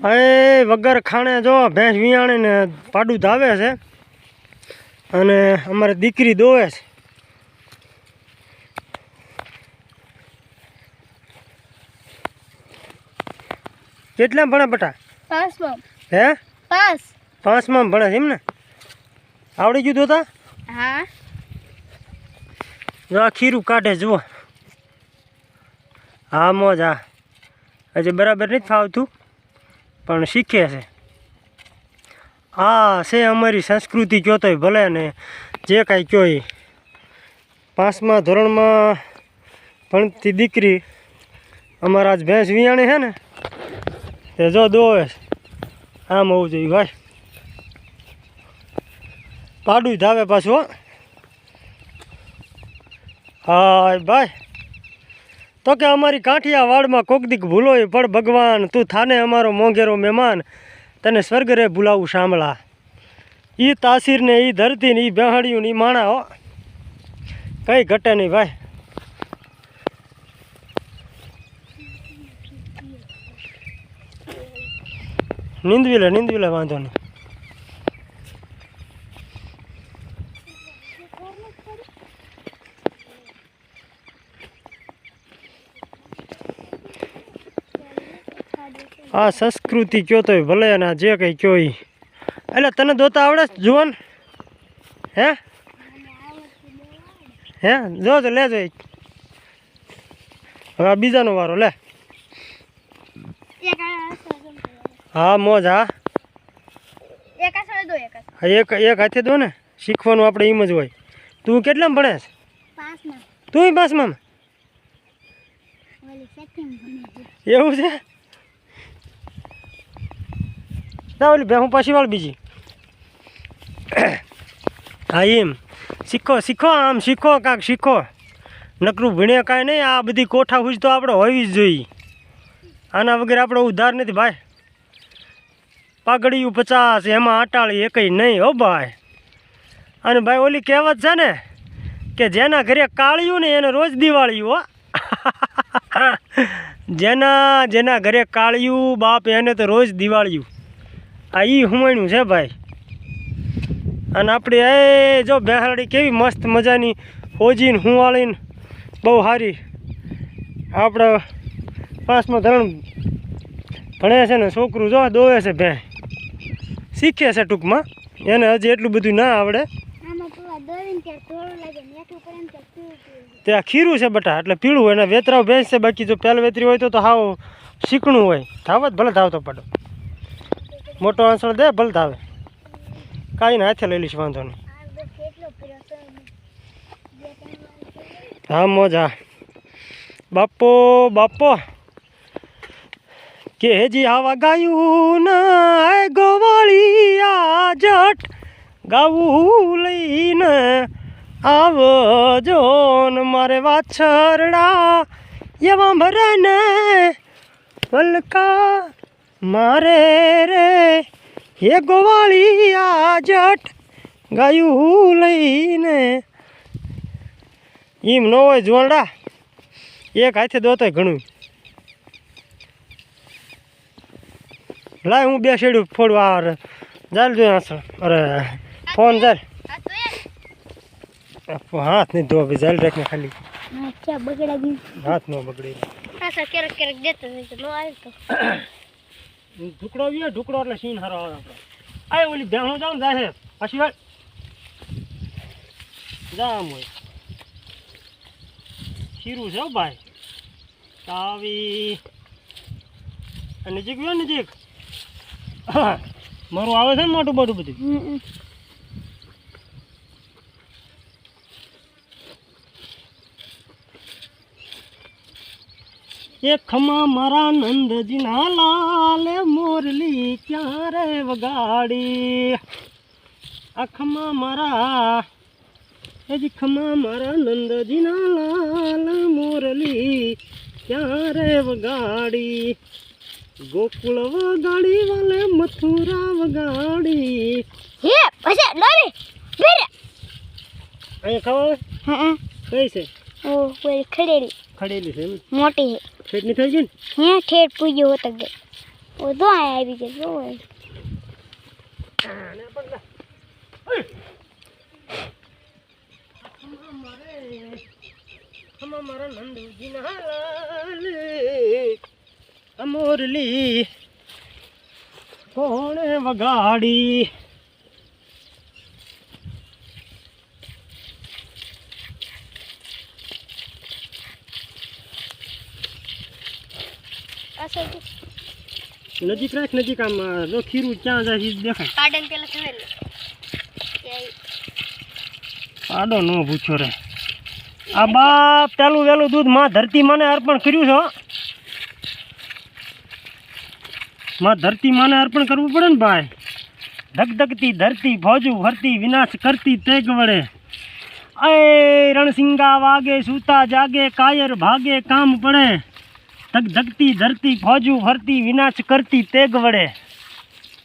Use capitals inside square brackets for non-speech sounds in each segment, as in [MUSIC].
એ વગર ખાણે જો ભેંસ વિયાણીને પાડું ધાવે છે અને અમારે દીકરી દોવે છે. કેટલા ભણે બટા? પાંચમાં. હે? પાંચ. પાંચમાં ભણે છે એમ ને આવડી ગયું દોતા? હા. જો આ ખીરું કાઢે જુઓ. હા મોજ હા. હજી બરાબર નથી ફાવતું. પણ શીખે છે. આ છે અમારી સંસ્કૃતિ કહો તોય ભલે ને જે કાંઈ કહો. પાંચમા ધોરણમાં ભણતી દીકરી અમારા આજ ભેંસ વિયાણી છે ને, તે જો દોવે આમ હોવું જોઈએ ભાઈ. પાડું ધાવે પાછું હો. ભાઈ. તો કે અમારી કાઠિયાવાડમાં કોક દીક ભૂલો એ પણ ભગવાન, તું થાને અમારો મોંઘેરો મહેમાન, તને સ્વર્ગ રે ભૂલાવું સાંભળા એ તાસીરને એ ધરતીને એ બેહાડ્યું ને એ માણા, હો. કંઈ ઘટે નહીં ભાઈ. નીંદવી લે નીંદવી લે વાંધો નહીં. આ સંસ્કૃતિ કયો તો ભલે અને જે કંઈ કયો એ એટલે તને દોતા આવડે જુવાન? હે? હે? જો તો લેજો. હવે બીજાનો વારો લે. હા મોજ હા. એક એક હા, હાથે દો ને. શીખવાનું આપણે એમ જ હોય. તું કેટલામાં ભણે છે? પાંચમાં. તું છે. એવું છે? ના, ઓલી ભેહું પાછી વાળ બીજી. [COUGHS] હા, એમ. શીખો શીખો આમ, શીખો કાંક, શીખો. નકરું ભણે કાંઈ નહીં, આ બધી કોઠા હુજ તો આપણે હોવી જ જોઈએ. આના વગર આપણે ઉધાર નથી, ભાઈ. પાઘડિયું પચાસ, એમાં અટાળી એકય નહીં, હો, ભાઈ. અને ભાઈ, ઓલી કહેવત છે ને, કે જેના ઘરે કાળિયું ને એને રોજ દિવાળી હો. [LAUGHS] જેના જેના ઘરે કાળિયું, બાપ એને તો રોજ દિવાળિયું. આ ઈ હુમાણ્યું છે ભાઈ. અને આપણે એ જો બેહાડી કેવી મસ્ત મજાની હોજીને હુંવાળીને બહુ સારી આપણે પાંચમાં ધોરણ ભણે છે ને છોકરું જો દોવે છે ભે શીખે છે ટૂંકમાં. એને હજી એટલું બધું ના આવડે. ત્યાં ખીરું છે બટા એટલે પીળું. એને વેતરાવ છે બાકી જો પહેલ વેતરી હોય તો તો હાવ શીખણું હોય. ધાવત ભલે ધાવતો પડો. મોટો આંસળ દે, ભલે આવે કાંઈ હાથે લઈ લઈશ, વાંધો નહીં. હા, મોજા. બાપો બાપો. કે જી આવા ગાયું ના ગોવાળી આ જટ. ગાવું લઈને આવજો ને મારે વાછરડા. એવા મરે ને વલકા મારે રે. હે ગોવાળી આ જટ ગાયું લઈને. એમ ન હોય જોરડા એક હાથે દોતોય ઘણું. લાય હું બે શેડું ફોડવા અરે ચાલ જો અરે ફોન ચાલ. હાથ નહીં ધોવા ભાઈ ચાલ રાખને ખાલી. બગડા હાથ ન બગડી. હા સર ક્યારેક ક્યારેક દેતો નો આવે તો. ઢુકડો વિયો ઢુકડો એટલે સીન હારો આવે આપણે. આ ઓલી ભેણો જાઉં ને જાય પછી જામ હોય. શીરું છે ભાઈ. તાવી. નજીક ગયો નજીક. મારું આવે છે ને મોટું મોટું બધું? એ ખમા મારા નંદજીના લાલ મોરલી ક્યારે વગાડી? આ ખમા મારા એ જી ખમા મારા નંદજીના લાલ મોરલી ક્યારે વગાડી? ગોકુળ વગાડી વાલે મથુરા વગાડી. હે પછી ડોરી ફેરે અહીંયા ખાવા હા કઈ છે? ઓ કોઈ ખડેલી ખડેલી છે મોટી મોટી ફેટની થઈ ગઈ ને? હે ઠેઠ પૂજ્યો હતો ગયો ઓધો તો આવી ગયો જો હોય અમોરલી કોણે વગાડી? નજીક રાખ નજીક આમ જો ખીરું ક્યાં જાય છે દેખાય. પાડન પેલા સમય પાડો આડો નો પૂછો રે. આ બાપ પેલું વેલું દૂધમાં ધરતી માને અર્પણ કર્યું છે. માં ધરતી માને અર્પણ કરવું પડે ને ભાઈ. ધગધગતી ધરતી ભોજું ભરતી વિનાશ કરતી તેગ વડે. અય રણસિંગા વાગે સૂતા જાગે કાયર ભાગે કામ પડે. ધગધગતી ધરતી ફોજું ફરતી વિનાશ કરતી તેગ વડે.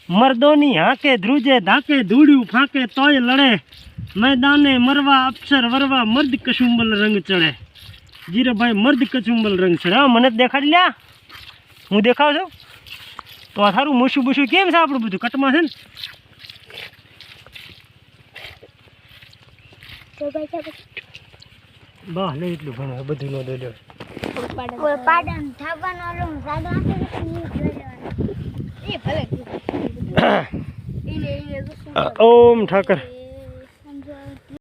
મર્દોની હાકે ધ્રુજે ધાકે ધૂળ્યું ફાંકે તોય લડે. મેદાને મરવા અપ્સર વરવા મર્દ કશુંબલ રંગ ચડે. જીરાભાઈ મર્દ કચુંબલ રંગ ચડે. હા મને દેખાડી લ્યા. હું દેખાવ છું? તો આ સારું મૂછું બૂછું કેમ છે આપણું બધું? કટમાં છે ને? તો બા લે એટલું ઘણું બધું નો દઈ ઓય પાડન થાવાનો ઓલો સાદો આપે ને એ ભલે. [COUGHS] [COUGHS] એને એને ઓમ ઠાકર.